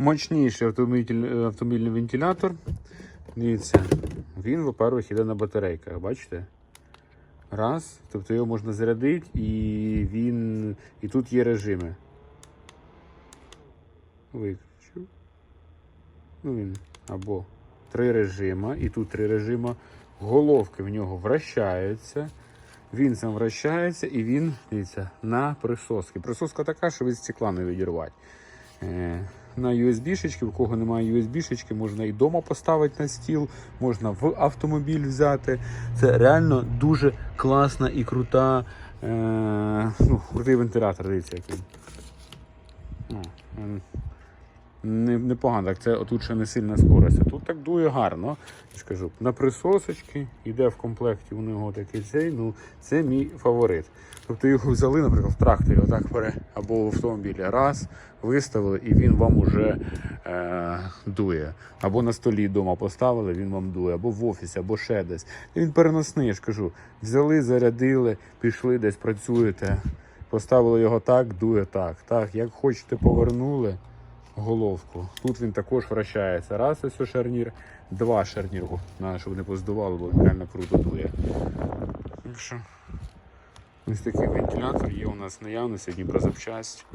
Мощніший автомобіль, автомобільний вентилятор. Дивіться, він, во-первых, йде на батарейках, бачите? Раз. Тобто його можна зарядити і він. І тут є режими. Виключу. Ну він. Або три режима. І тут три режима. Головки в нього вращаються. Він сам вращається і він, дивіться, на присоски. Присоска така, що від стекла не відірвати. Е, на USB-шечки, у кого немає USB-шечки, можна і вдома поставити на стіл, можна в автомобіль взяти. Це реально дуже класна і крута. Е, ну, крутий вентилятор, дивіться, як він. О, він не, непогано, так це тут ще не сильна скорость. А Тут так дує гарно. Я ж кажу, на присосочки, йде в комплекті у нього такий цей. Ну, це мій фаворит. Тобто його взяли, наприклад, в тракторі, отак бере, або в автомобілі. Раз, виставили, і він вам уже е, дує. Або на столі вдома поставили, він вам дує, або в офісі, або ще десь. Він переносний, я ж кажу. Взяли, зарядили, пішли десь працюєте. Поставили його так, дує так. Так, як хочете, повернули головку. Тут він також вращається. Раз ось шарнір, два шарніру. Треба, щоб не поздувало, бо він реально круто дує. Ось такий вентилятор є у нас наявно сьогодні про запчасть.